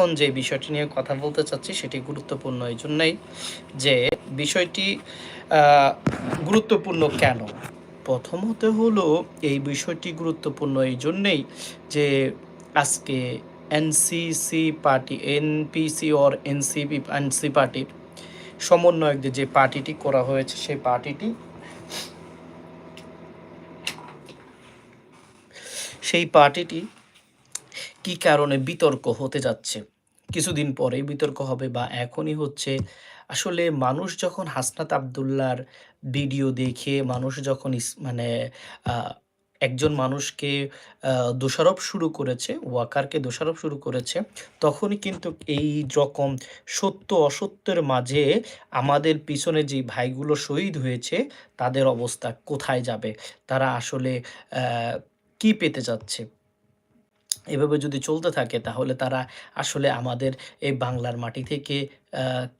এখন যে বিষয়টি নিয়ে কথা বলতে চাচ্ছি সেটি গুরুত্বপূর্ণ এই জন্যই যে বিষয়টি গুরুত্বপূর্ণ কেন? প্রথমত হলো এই বিষয়টি গুরুত্বপূর্ণ এই জন্যেই যে আজকে NCC party NPC or NCP NC party সমন্বয়কদের যে পার্টিটি করা হয়েছে, সেই পার্টিটি সেই পার্টিটি কি কারণে বিতর্ক হতে যাচ্ছে? কিছুদিন পরেই বিতর্ক হবে বা এখনই হচ্ছে। আসলে মানুষ যখন হাসনাত আবদুল্লার ভিডিও দেখে, মানুষ যখন মানে একজন মানুষকে দোষারোপ শুরু করেছে, ওয়াকারকে দোষারোপ শুরু করেছে, তখনই কিন্তু এই রকম সত্য অসত্যের মাঝে আমাদের পিছনে যে ভাইগুলো শহীদ হয়েছে, তাদের অবস্থা কোথায় যাবে? তারা আসলে কি পেতে যাচ্ছে? এভাবে যদি চলতে থাকে, তাহলে তারা আসলে আমাদের এই বাংলার মাটি থেকে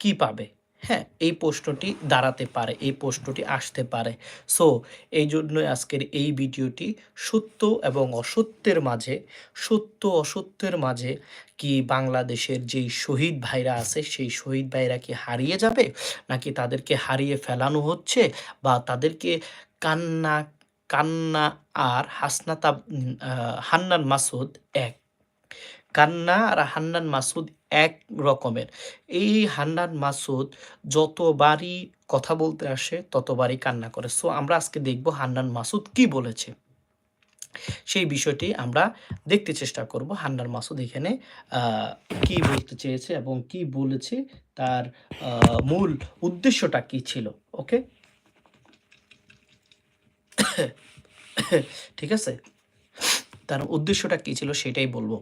কি পাবে? হ্যাঁ এই প্রশ্নটি দাঁড়াতে পারে, এই প্রশ্নটি আসতে পারে। সো এই জন্যই আজকের এই ভিডিওটি সত্য এবং অসত্যের মাঝে, সত্য অসত্যের মাঝে কি বাংলাদেশের যেই শহীদ ভাইরা আছে, সেই শহীদ ভাইরা কি হারিয়ে যাবে? নাকি তাদেরকে হারিয়ে ফেলানো হচ্ছে? বা তাদেরকে কান্না কান্না আর হাসনাত হান্নান মাসুদ এক। কান্না আর হান্নান মাসুদ এক রকমের। এই হান্নান মাসুদ যতবারই কথা বলতে আসে, ততবারই কান্না করে। সো আমরা আজকে দেখব হান্নান মাসুদ কি বলেছে। সেই বিষয়টি আমরা দেখতে চেষ্টা করব হান্নান মাসুদ এখানে কি বলতে চেয়েছে এবং কি বলেছে, তার মূল উদ্দেশ্যটা কি ছিল। ওকে ঠিক আছে? তার উদ্দেশ্যটা কি ছিল সেটাই বলব।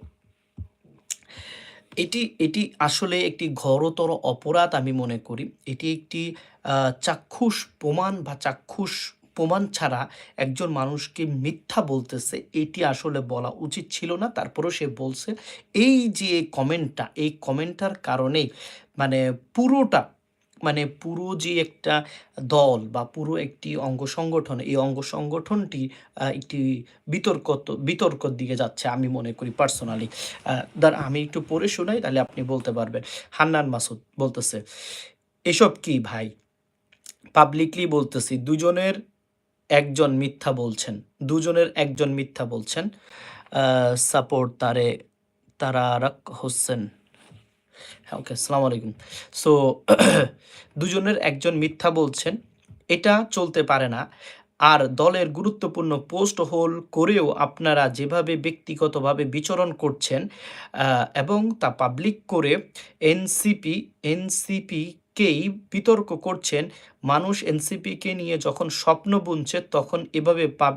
এটি এটি আসলে একটি ঘোরতর অপরাধ আমি মনে করি। এটি একটি চাক্ষুষ প্রমাণ বা চাক্ষুষ প্রমাণ ছাড়া একজন মানুষকে মিথ্যা বলতেছে, এটি আসলে বলা উচিত ছিল না। তারপরেও সে বলছে, এই যে কমেন্টটা এই কমেন্টটার কারণেই মানে পুরোটা মানে পুরো যে একটা দল বা পুরো একটি অঙ্গ সংগঠন, এই অঙ্গ সংগঠনটি একটি বিতর্ক বিতর্কর দিকে যাচ্ছে আমি মনে করি পার্সোনালি দার আমি একটু পড়ে শোনাই, তাহলে আপনি বলতে পারবেন। হান্নান মাসুদ বলতেছে, এসব কি ভাই? পাবলিকলি বলতেছি, দুজনের একজন মিথ্যা বলছেন, দুজনের একজন মিথ্যা বলছেন সাপোর্ট তারে, তারারক হোসেন। হ্যাঁ ওকে আসসালামু আলাইকুম। সো দুজনের একজন মিথ্যা বলছেন, এটা চলতে পারে না। আর দলের গুরুত্বপূর্ণ পোস্ট হোল করেও আপনারা যেভাবে ব্যক্তিগতভাবে বিচরণ করছেন এবং তা পাবলিক করে এনসিপি এনসিপিকেই বিতর্ক করছেন, মানুষ এনসিপিকে নিয়ে যখন স্বপ্ন বুনছে, তখন এভাবে পাব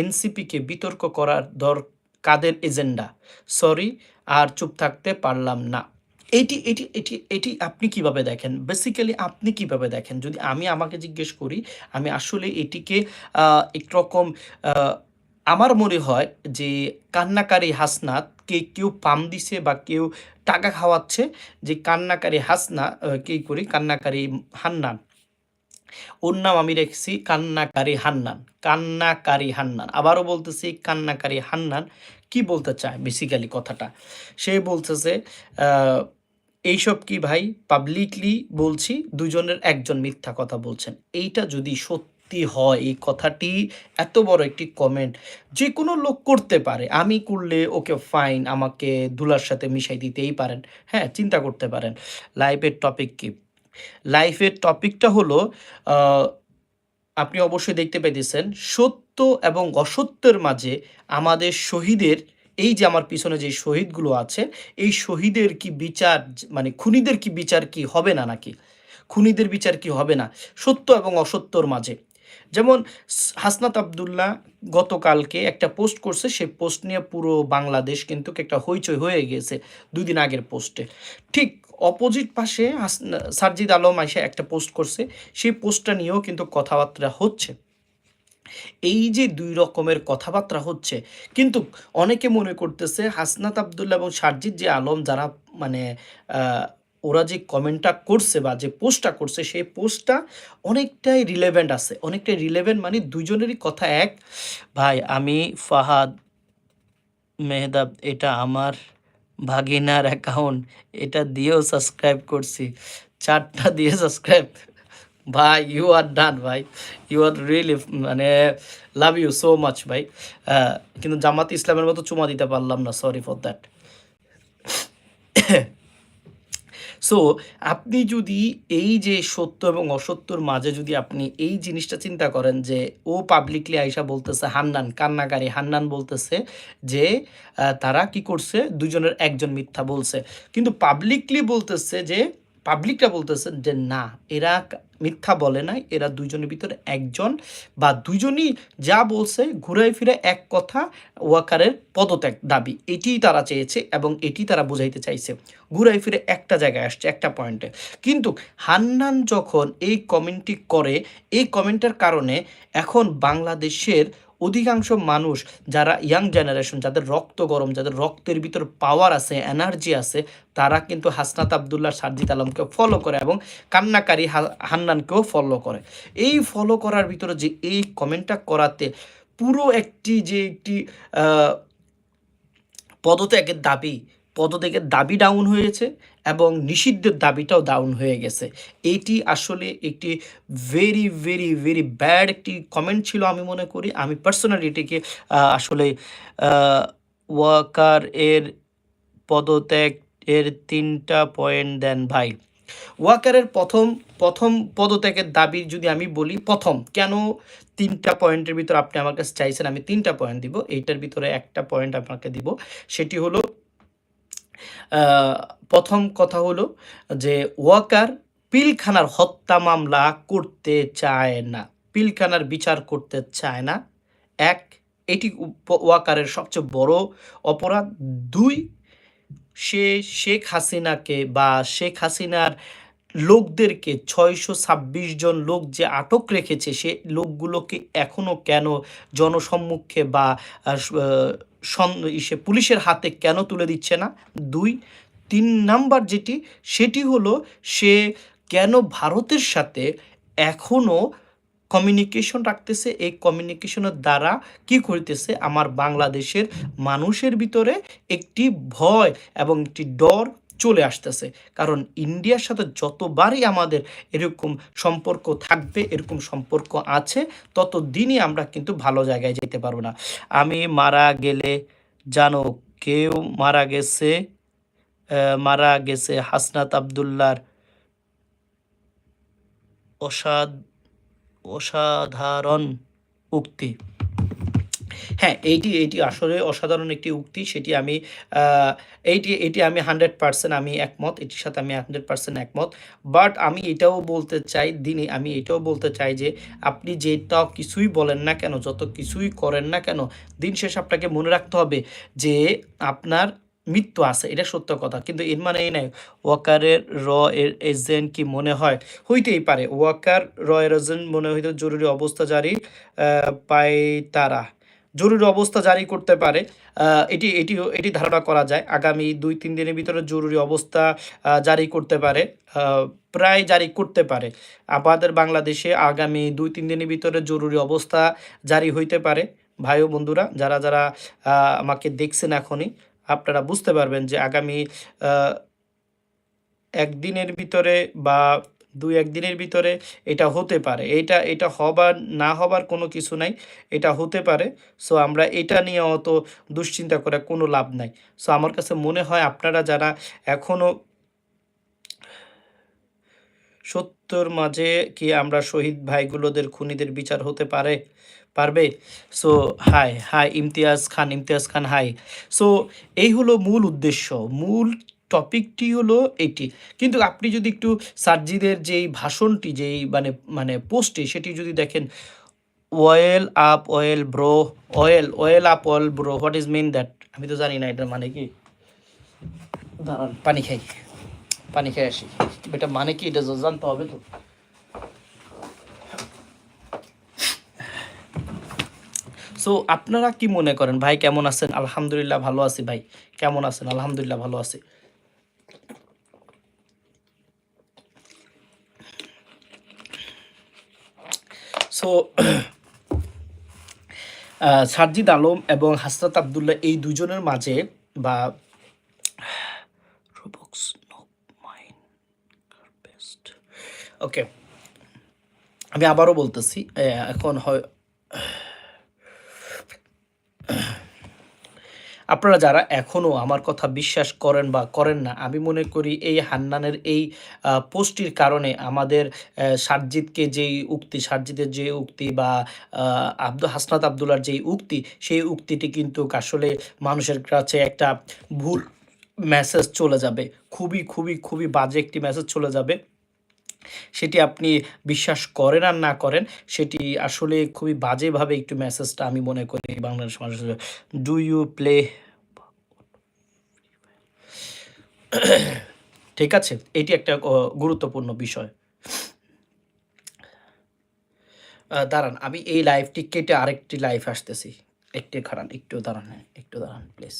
এনসিপিকে বিতর্ক করার দর, কাদের এজেন্ডা? সরি আর চুপ থাকতে পারলাম না। এটি এটি এটি এটি আপনি কীভাবে দেখেন? বেসিক্যালি আপনি কীভাবে দেখেন? যদি আমি আমাকে জিজ্ঞেস করি, আমি আসলে এটিকে একরকম আমার মনে হয় যে কান্নাকারী হাসনাত কে কেউ পাম দিছে বা কেউ টাকা খাওয়াচ্ছে, যে কান্নাকারী হাসনা কে করি? কান্নাকারী হান্নান। ওর নাম আমি রেখেছি কান্নাকারী হান্নান। কান্নাকারী হান্নান। আবারও বলতেছি কান্নাকারী হান্নান। কি বলতে চায়? বেসিক্যালি কথাটা। সে বলতেছে এইসব কি ভাই? পাবলিকলি বলছি, দুজনের একজন মিথ্যা কথা বলছেন। এইটা যদি সত্যি হয়, এই কথাটি এত বড় একটি কমেন্ট যে কোনো লোক করতে পারে। আমি করলে ওকে ফাইন আমাকে ধুলার সাথে মিশাই দিতেই পারেন। হ্যাঁ চিন্তা করতে পারেন। লাইফের টপিক কি? লাইফের টপিকটা হলো আপনি অবশ্যই দেখতে পাইতেছেন, সত্য এবং অসত্যের মাঝে আমাদের শহীদের এই যে আমার পিছনে যে শহীদগুলো আছে, এই শহীদের কি বিচার মানে খুনিদের কি বিচার কি হবে না নাকি? খুনিদের বিচার কি হবে না? সত্য এবং অসত্যর মাঝে। যেমন হাসনাত আবদুল্লাহ গতকালকে একটা পোস্ট করছে সেই পোস্ট নিয়ে পুরো বাংলাদেশ কিন্তু একটা হইচই হয়ে গেছে দুই দিন আগের পোস্টে। ঠিক অপোজিট পাশে সারজিদ আলম আইসা একটা পোস্ট করছে, সেই পোস্টটা নিয়েও কিন্তু কথাবার্তা হচ্ছে। এই যে দুই রকমের কথাবার্তা হচ্ছে, কিন্তু অনেকে মনে করতেছে হাসনাত আবদুল্লাহ এবং সারজিৎ যে আলম যারা মানে ওরা যে কমেন্টটা করছে বা যে পোস্টটা করছে, সেই পোস্টটা অনেকটাই রিলেভেন্ট আছে। অনেকটাই রিলেভেন্ট মানে দুজনেরই কথা এক। ভাই, আমি ফাহাদ মেহদাব, এটা আমার ভাগিনার অ্যাকাউন্ট এটা দিয়েও সাবস্ক্রাইব করছি। চারটা দিয়ে সাবস্ক্রাইব ভাই ইউ আর ডান ভাই। ইউ আর রিয়েলি মানে লাভ ইউ সো মাচ ভাই। কিন্তু জামাত ইসলামের মতো চুমা দিতে পারলাম না সরি ফর দ্যাট সো আপনি যদি এই যে সত্য এবং অসত্যর মাঝে যদি আপনি এই জিনিসটা চিন্তা করেন যে, ও পাবলিকলি আইসা বলতেছে হান্নান, কান্নাকারী হান্নান বলতেছে যে তারা কি করছে? দুজনের একজন মিথ্যা বলছে। কিন্তু পাবলিকলি বলতেছে যে পাবলিকটা বলতেছে যে, না, এরা মিথ্যা বলে নাই, এরা দুজনের ভিতরে একজন বা দুজনই যা বলছে ঘুরাই ফিরে এক কথা ওয়াকারের পদত্যাগ দাবি, এটিই তারা চেয়েছে এবং এটি তারা বোঝাইতে চাইছে। ঘুরাই ফিরে একটা জায়গায় আসছে, একটা পয়েন্টে। কিন্তু হান্নান যখন এই কমেন্টটি করে, এই কমেন্টের কারণে এখন বাংলাদেশের অধিকাংশ মানুষ যারা ইয়াং জেনারেশন যাদের রক্ত গরম, যাদের রক্তের ভিতর পাওয়ার আছে এনার্জি আছে, তারা কিন্তু হাসনাত আবদুল্লাহ সার্জিদ আলমকে ফলো করে এবং কান্নাকারী হান্নানকেও ফলো করে। এই ফলো করার ভিতরে যে এই কমেন্টটা করাতে পুরো একটি যে একটি পদত্যাগের দাবি পদত্যাগের দাবি ডাউন হয়েছে এবং নিষিদ্ধের দাবিটাও ডাউন হয়ে গেছে। এটি আসলে একটি ভেরি ভেরি ভেরি ব্যাড একটি কমেন্ট ছিল আমি মনে করি। আমি পার্সোনালি এটিকে আসলে ওয়াকার এর পদত্যাগ এর তিনটা পয়েন্ট দেন ভাই। ওয়াকারের প্রথম প্রথম পদত্যাগের দাবি যদি আমি বলি, প্রথম, কেন তিনটা পয়েন্টের ভিতর আপনি আমার কাছে চাইছেন আমি তিনটা পয়েন্ট দিব? এইটার ভিতরে একটা পয়েন্ট আপনাকে দিব। সেটি হলো প্রথম কথা হলো যে ওয়াকার পিলখানার হত্যা মামলা করতে চায় না। পিলখানার বিচার করতে চায় না। এক, এটি ওয়াকারের সবচেয়ে বড় অপরাধ। দুই, সে শেখ হাসিনাকে বা শেখ হাসিনার লোকদেরকে ছয়শো ছাব্বিশ জন লোক যে আটক রেখেছে, সে লোকগুলোকে এখনও কেন জনসম্মুখে বা স- পুলিশের হাতে কেন তুলে দিচ্ছে না? দুই, তিন নাম্বার যেটি, সেটি হলো সে কেন ভারতের সাথে এখনও কমিউনিকেশন রাখতেছে? এই কমিউনিকেশনের দ্বারা কি করিতেছে? আমার বাংলাদেশের মানুষের ভিতরে একটি ভয় এবং একটি ডর চলে আসতেছে। কারণ ইন্ডিয়ার সাথে যতবারই আমাদের এরকম সম্পর্ক থাকবে, এরকম সম্পর্ক আছে তত দিনই আমরা কিন্তু ভালো জায়গায় যেতে পারব না। আমি মারা গেলে, জানো, কেউ মারা গেছে মারা গেছে হাসনাত আবদুল্লার অসাধ, অসাধারণ উক্তি। হ্যাঁ এইটি এইটি আসলে অসাধারণ একটি উক্তি, সেটি আমি এইটি এটি আমি হান্ড্রেড পার্সেন্ট আমি একমত, এটির সাথে আমি হান্ড্রেড পার্সেন্ট একমত। বাট আমি এটাও বলতে চাই, দিনে আমি এটাও বলতে চাই যে, আপনি যেটা কিছুই বলেন না কেন, যত কিছুই করেন না কেন, দিন শেষ আপনাকে মনে রাখতে হবে যে, আপনার মৃত্যু আছে, এটা সত্য কথা। কিন্তু এর মানে এই নাই, ওয়াকারের র এর এজেন্ট কি মনে হয়? হইতেই পারে, ওয়াকার র এর এজেন্ট মনে হইতে জরুরি অবস্থা জারি পায় তারা জরুরি অবস্থা জারি করতে পারে। এটি এটি এটি ধারণা করা যায়। আগামী দুই, তিন দিনের ভিতরে জরুরি অবস্থা জারি করতে পারে প্রায় জারি করতে পারে। আমাদের বাংলাদেশে আগামী দুই, তিন দিনের ভিতরে জরুরি অবস্থা জারি হইতে পারে। ভাই বন্ধুরা, যারা যারা আমাকে দেখছেন এখনই, আপনারা বুঝতে পারবেন যে আগামী একদিনের ভিতরে বা দুই একদিনের ভিতরে এটা হতে পারে। এটা এটা হবার, না হবার কোনো কিছু নাই, এটা হতে পারে। সো আমরা এটা নিয়ে অত দুশ্চিন্তা করে কোনো লাভ নাই। সো আমার কাছে মনে হয় আপনারা যারা এখনও সত্যর মাঝে কি আমরা শহীদ ভাইগুলোদের, খুনিদের বিচার হতে পারে? পারবে? So hi hi Imtiaz Khan Imtiaz Khan hi so এই হলো মূল উদ্দেশ্য। মূল টপিকটি হলো এটি। কিন্তু আপনি যদি একটু সার্জিদের যেই ভাষণটি, যেই মানে মানে পোস্টে সেটি যদি দেখেন oil up well bro oil oil up oil bro what is mean that আমি তো জানি না এটার মানে কি। দাঁড়ান, পানি খাই, পানি খেয়ে আসি। এটা মানে কি? এটা জানতে হবে তো। সো আপনারা কি মনে করেন? ভাই, কেমন আছেন? আলহামদুলিল্লাহ ভালো আছি ভাই। কেমন আছেন? আলহামদুলিল্লাহ ভালো আছি। সো সার্জিদ আলম এবং হাসরাত আবদুল্লাহ এই দুজনের মাঝে বা ওকে আমি আবারও বলতেছি এখন হয় আপনারা যারা এখনও আমার কথা বিশ্বাস করেন বা করেন না আমি মনে করি এই হান্নানের এই পোস্টটির কারণে আমাদের সারজিৎকে যেই উক্তি সারজিতের যে উক্তি বা আহ, আব্দুল হাসনাত আবদুল্লার যেই উক্তি সেই উক্তিটি কিন্তু আসলে মানুষের কাছে একটা ভুল মেসেজ চলে যাবে। খুবই খুবই খুবই বাজে একটি মেসেজ চলে যাবে। সেটি আপনি বিশ্বাস করেন আর না করেন সেটি আসলে খুবই বাজেভাবে একটু মেসেজটা আমি মনে করি বাংলাদেশ মানুষের। ডু ইউ প্লে ঠিক আছে? এটি একটা গুরুত্বপূর্ণ বিষয়। দাঁড়ান, আমি এই লাইফটি কেটে আরেকটি লাইফ আসতেছি। একটু, খারান, একটু দাঁড়ান একটু দাঁড়ান প্লিজ